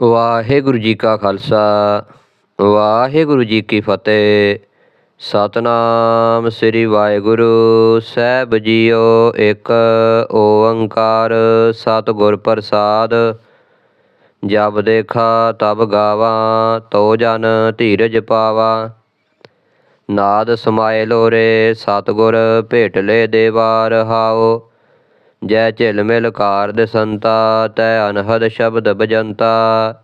ਵਾਹਿਗੁਰੂ ਜੀ ਕਾ ਖਾਲਸਾ, ਵਾਹਿਗੁਰੂ ਜੀ ਕੀ ਫਤਿਹ। ਸਤਨਾਮ ਸ੍ਰੀ ਵਾਹਿਗੁਰੂ, ਸਾਹਿਬ ਜੀਓ ਇੱਕ ਓੰਕਾਰ ਸਤਿਗੁਰ ਪ੍ਰਸਾਦ। ਜਬ ਦੇਖਾ ਤਬ ਗਾਵਾਂ, ਤੋ ਜਨ ਧੀਰਜ ਪਾਵਾ। ਨਾਦ ਸਮਾਏ ਲੋਰੇ, ਸਤਿਗੁਰ ਭੇਟ ਲੈ ਦੇਵਾ ਰਹਾਓ। ਜੈ ਝਿਲ ਮਿਲ ਕਾਰ ਦਸੰਤਾ, ਤੈ ਅਨਹਦ ਸ਼ਬਦ ਬਜੰਤਾ।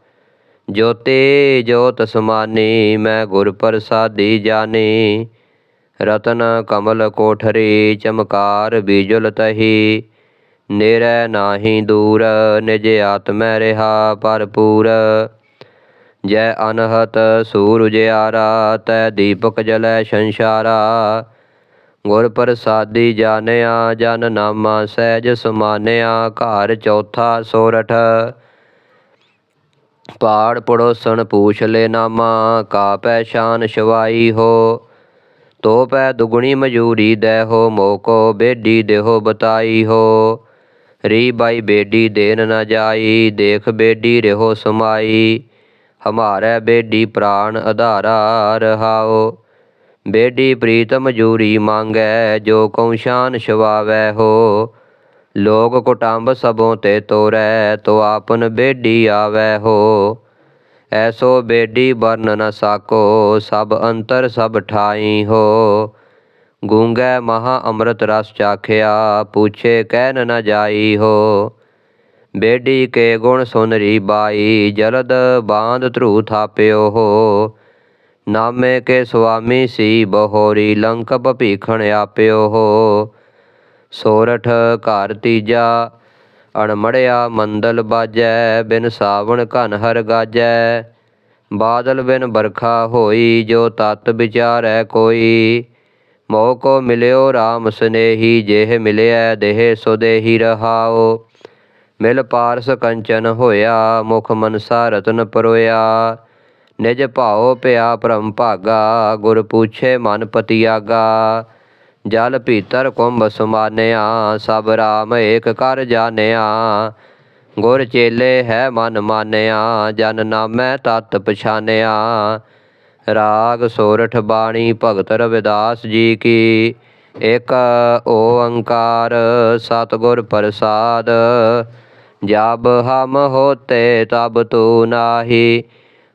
ਜੋਤੀ ਜੋਤ ਸਮਾਨੀ, ਮੈਂ ਗੁਰ ਪ੍ਰਸਾਦੀ ਜਾਣੀ ਰਤਨ ਕਮਲ ਕੋਠਰੀ, ਚਮਕਾਰ ਬੀਜੁਲ ਤਹੀ। ਨੇਰੈ ਨਾਹੀ ਦੂਰ, ਨਿਜ ਆਤਮੈ ਰਹਾ ਭਰਪੂਰ। ਜੈ ਅਨਹਤ ਸੂਰਜ ਆਰਾ, ਤੈ ਦੀਪਕ ਜਲੈ ਸੰਸਾਰਾ। ਗੁਰ ਪ੍ਰਸਾਦੀ ਜਾਣਿਆ, ਜਨ ਨਾਮਾ ਸਹਿਜ ਸਮਾਨਿਆ, ਘਰ ਚੌਥਾ ਸੋਰਠ। ਪਾੜ ਪੜੋਸਣ ਪੂਛ ਲੈ ਨਾਮਾ ਕਾ ਪਹਿਚਾਨ ਸ਼ਵਾਈ ਹੋ। ਤੋ ਪੈ ਦੁਗਣੀ ਮਜੂਰੀ ਦੇ ਹੋ, ਮੋਕੋ ਬੇਡੀ ਦੇਹੋ ਬਤਾਈ ਹੋ। ਰੀ ਬਾਈ ਬੇਡੀ ਦੇਨ ਨਾ ਜਾਈ, ਦੇਖ ਬੇਡੀ ਰਹੋ ਸਮਾਈ। ਹਮਾਰੇ ਬੇਡੀ ਪ੍ਰਾਣ ਆਧਾਰਾ ਰਹਾਓ। ਬੇਡੀ ਪ੍ਰੀਤਮ ਜੂਰੀ ਮੰਗੈ, ਜੋ ਕਉ ਸ਼ਾਨ ਸ਼ਵਾਵੈ ਹੋ। ਲੋਕ ਕੁਟੰਬ ਸਭੋਂ ਤੇ ਤੋਰੈ, ਤੋ ਆਪਨ ਬੇਡੀ ਆਵੈ ਹੋ। ਐਸੋ ਬੇਡੀ ਵਰਨ ਨ ਸਾਕੋ, ਸਭ ਅੰਤਰ ਸਭ ਠਾਈ ਹੋ। ਗੂੰਗੈ ਮਹਾ ਅੰਮ੍ਰਿਤ ਰਸ ਚਾਖਿਆ, ਪੁੱਛੇ ਕਹਿਨ ਨ ਜਾਈ ਹੋ। ਬੇਡੀ ਕੇ ਗੁਣ ਸੁਨਰੀ ਬਾਈ, ਜਲਦ ਬਾਂਧ ਧਰੂ ਥਾਪਿਓ ਹੋ। ਨਾਮੇ ਕੇ ਸੁਆਮੀ ਸੀ ਬਹੋਰੀ ਲੰਕ ਭੀਖਣ ਆਪਿਓ ਹੋ। ਸੋਰਠ ਘਰ ਤੀਜਾ, ਅਣਮੜਿਆ ਮੰਦਲ ਬਾਜੈ, ਬਿਨ ਸਾਵਣ ਘਨ ਹਰ ਗਾਜੈ। ਬਾਦਲ ਬਿਨ ਬਰਖਾ ਹੋਈ, ਜੋ ਤਤ ਵਿਚਾਰੈ ਕੋਈ। ਮੋਹ ਕੋ ਮਿਲਿਓ ਰਾਮ ਸਨੇਹੀ, ਜਿਹ ਮਿਲਿਆ ਦੇਹ ਸੁਦੇਹੀ ਰਹਾਓ। ਮਿਲ ਪਾਰਸ ਕੰਚਨ ਹੋਇਆ, ਮੁਖ ਮਨਸਾ ਰਤਨ ਪਰੋਇਆ। ਨਿਜ ਭਾਉ ਪਿਆ ਭ੍ਰਮ ਭਾਗਾ, ਗੁਰ ਪੁੱਛੇ ਮਨ ਪਤਿਆਗਾ। ਜਲ ਭੀਤਰ ਕੁੰਭ ਸੁਮਾਨਿਆ, ਸਭ ਰਾਮ ਏਕ ਕਰ ਜਾਣਿਆ। ਗੁਰ ਚੇਲੇ ਹੈ ਮਨ ਮਾਨਿਆ, ਜਨ ਨਾਮੈ ਤਤ ਪਛਾਨਿਆ। ਰਾਗ ਸੋਰਠ ਬਾਣੀ ਭਗਤ ਰਵਿਦਾਸ ਜੀ ਕੀ। ਇਕ ਓੰਕਾਰ ਸਤਿਗੁਰ ਪ੍ਰਸਾਦ। ਜਬ ਹਮ ਹੋਤੇ ਤਬ ਤੂ ਨਾਹੀ।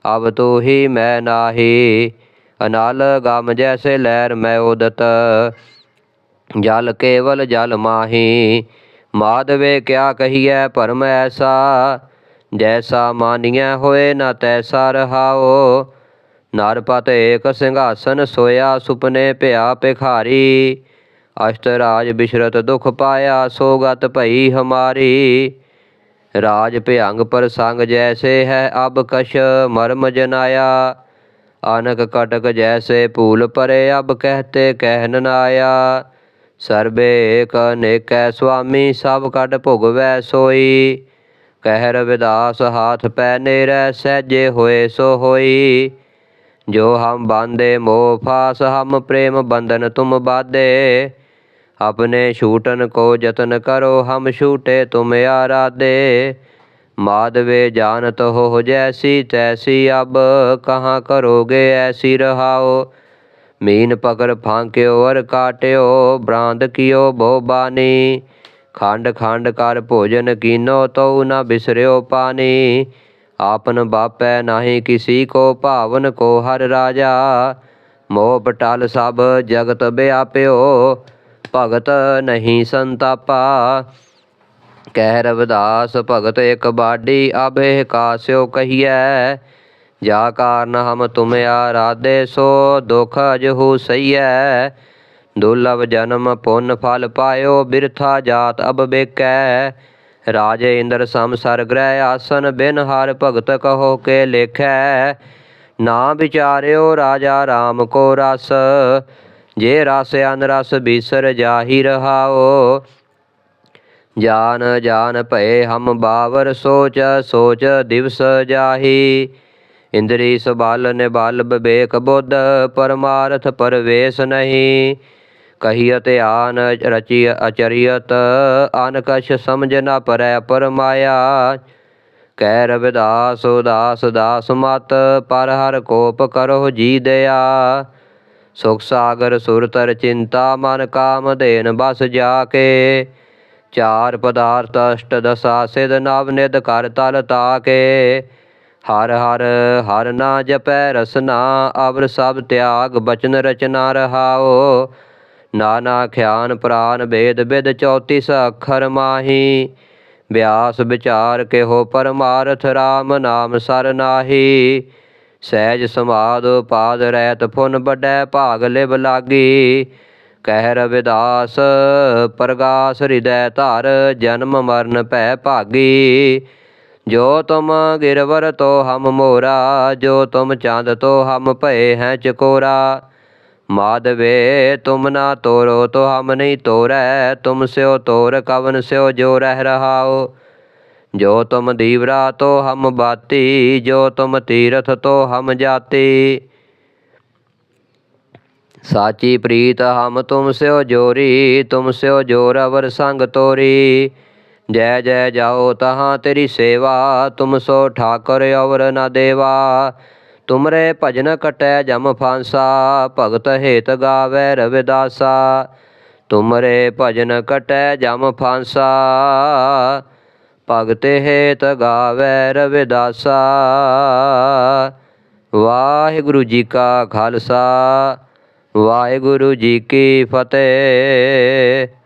ਅਬ ਤੂ ਹੀ ਮੈਂ ਨਾਹੀ, ਅਨਲ ਗਮ ਜੈਸੇ ਲਹਿਰ ਮੈਂ ਉਦਤ। ਜਲ ਕੇਵਲ ਜਲ ਮਾਹੀ, ਮਾਧਵੇ ਕਿਆ ਕਹੀਐ ਭਰਮ ਐਸਾ? ਜੈਸਾ ਮਾਨੀਐ ਹੋਏ ਨਾ ਤੈਸਾ ਰਹਾਓ ਨਰਪਤ ਏਕ ਸਿੰਘਾਸਨ ਸੋਇਆ ਸੁਪਨੇ ਭਿਆ ਭਿਖਾਰੀ। ਅਸ਼ਟ ਰਾਜ ਬਿਸ਼ਰਤ ਦੁਖ ਪਾਇਆ ਸੋਗਤ ਭਈ ਹਮਾਰੀ। ਰਾਜ ਭਿਅੰਗ ਪ੍ਰਸੰਗ ਜੈਸੇ ਹੈ ਅਬ ਕਸ਼ ਮਰਮ ਜਨਾਇਆ। ਅਨਕ ਕਟਕ ਜੈਸੇ ਭੂਲ ਪਰੇ ਅਬ ਕਹਤੇ ਕਹਿਨ ਨ ਆਇਆ ਸਰਬੇ ਏਕ ਅਨੇਕੈ ਸੁਆਮੀ, ਸਭ ਕਟ ਭੁਗਵੈ ਸੋਈ। ਕਹਿ ਰਵਿਦਾਸ ਹਾਥ ਪੈ ਨੇਰੈ, ਸਹਿਜੇ ਹੋਏ ਸੋ ਹੋਈ। ਜੋ ਹਮ ਬਾਂਦੇ ਮੋਹ ਫਾਸ, ਹਮ ਪ੍ਰੇਮ ਬੰਧਨ ਤੁਮ ਬਾਦੇ अपने छूटन को जतन करो हम छूटे तुम आराधे माधवे जानत हो जैसी तैसी अब कहाँ करोगे ऐसी रहाओ मीन पकड़ फांक्यो और काट्यो ब्रांद कियो भो बानी खंड खंड कर भोजन कीनो तो न बिसर्यो पानी आपन बापै नाही किसी को भावन को हर राजा मोह पटल सब जगत व्याप्यो ਭਗਤ ਨਹੀਂ ਸੰਤਾਪਾ। ਕਹਿ ਰਵਿਦਾਸ, ਭਗਤ ਇਕ ਬਾਡੀ ਅਬੇ ਕਾਸਿਓ ਕਹੀਐ। ਜਾ ਕਾਰਨ ਹਮ ਤੁਮ ਆਰਾਧੇ ਸੋ, ਦੁਖ ਅਜਹੂ ਸਈਐ ਦੁਰਲਭ ਜਨਮ ਪੁੰਨ ਫਲ ਪਾਇਓ, ਬਿਰਥਾ ਜਾਤ ਅਬ ਰਾਜੇ ਇੰਦਰ ਸਮ ਸਰ ਗ੍ਰਹਿ ਆਸਨ, ਬਿਨ ਹਰ ਭਗਤ ਕਹੋ ਕੇ ਲੇਖੈ। ਨਾ ਵਿਚਾਰਿਓ ਰਾਜਾ RAM ਕੋ ਰਸ। ਜੇ ਰਸ ਅਨ ਰਸ ਬੀਸਰ ਜਾਹੀ ਰਹਾਓ, ਜਾਨ ਜਾਨ ਭਏ ਹਮ ਬਾਵਰ ਸੋਚ ਸੋਚ ਦਿਵਸ ਜਾਹੀ। ਇੰਦਰੀ ਸਬਲ ਨਿਬਲ ਵਿਵੇਕ ਬੁੱਧ, ਪਰਮਾਰਥ ਪਰਵੇਸ਼ ਨਹੀਂ। ਕਹੀਅਤ ਆਨ ਰਚੀ ਅਚਰੀਅਤ, ਅਨਕਸ਼ ਸਮਝ ਨਾ ਪਰੈ ਪਰਮਾਇਆ। ਕਹਿ ਰਵਿਦਾਸ ਉਦਾਸ ਦਾਸ ਮਤ, ਪਰ ਹਰ ਕੋਪ ਕਰੋ ਜੀ ਦਇਆ। ਸੁਖ ਸਾਗਰ ਸੁਰਤਰ ਚਿੰਤਾ ਮਨ ਕਾਮ ਦੇਨ ਬਸ ਜਾ ਕੇ ਚਾਰ ਪਦਾਰਥ ਅਸ਼ਟ ਦਸਾ ਸਿਧ ਨਵ ਨਿਧ ਕਰ ਤਲ ਤਾਕੇ। ਹਰ ਹਰ ਹਰ ਨਾ ਜਪੈ ਰਸਨਾ ਅਵਰ ਸਭ ਤਿਆਗ ਬਚਨ ਰਚਨਾ ਰਹਾਓ। ਨਾਨਾ ਖਿਆਨ ਪ੍ਰਾਨ ਭੇਦ ਬਿਦ 34 ਅੱਖਰ ਮਾਹੀ। ਬਿਆਸ ਵਿਚਾਰ ਕੇਹੋ ਪਰਮਾਰਥ RAM ਨਾਮ ਸਰ ਨਾਹੀ। ਸਹਿਜ ਸਮਾਦ ਪਾਦ ਰਹਿਤ ਫੁਨ ਵੱਡੈ ਭਾਗ ਲਿਵ ਲਾਗੀ। ਕਹਿ ਰਵਿਦਾਸ, ਪ੍ਰਗਾਸ ਹਿਰਦੈ ਧਰ, ਜਨਮ ਮਰਨ ਭੈ ਭਾਗੀ। ਜੋ ਤੁਮ ਗਿਰਵਰ ਤੋ ਹਮ ਮੋਰਾ, ਜੋ ਤੁਮ ਚੰਦ ਤੋ ਹਮ ਭਏ ਹੈ ਚਕੋਰਾ। ਮਾਧਵੇ, ਤੁਮ ਨਾ ਤੋਰੋ ਤੋ ਹਮ ਨਹੀਂ ਤੋਰੈ, ਤੁਮ ਸਿਓ ਤੋਰ ਕਵਨ ਸਿਓ ਜੋ ਰਹਿ ਰਹਾਓ ਜੋ ਤੁਮ ਦੀਵਰਾ ਤੋ ਹਮ ਬਾਤੀ ਜੋ ਤੁਮ ਤੀਰਥ ਤੋ ਹਮ ਜਾਤੀ ਸਾਚੀ ਪ੍ਰੀਤ ਹਮ ਤੁਮ ਸਿਓ ਜੋਰੀ ਤੁਮ ਸਿਓ ਜੋਰ ਅਵਰ ਸੰਗ ਤੋਰੀ ਜੈ ਜੈ ਜਾਓ ਤਹਾਂ ਤੇਰੀ ਸੇਵਾ ਤੁਮ ਸੋ ਠਾਕੁਰ ਅਵਰ ਨਾ ਦੇਵਾ ਤੁਮਰੇ ਭਜਨ ਕਟੈ ਜਮ ਫਾਂਸਾ ਭਗਤ ਹੇਤ ਗਾਵੇ ਰਵਿਦਾਸਾ ਤੁਮਰੇ ਭਜਨ ਕਟੈ ਜਮ ਫਾਂਸਾ ਭਗਤ ਹੇਤ ਗਾਵੇ ਰਵਿਦਾਸਾ। ਵਾਹਿਗੁਰੂ ਜੀ ਕਾ ਖਾਲਸਾ ਵਾਹਿਗੁਰੂ ਜੀ ਕੀ ਫਤਿਹ।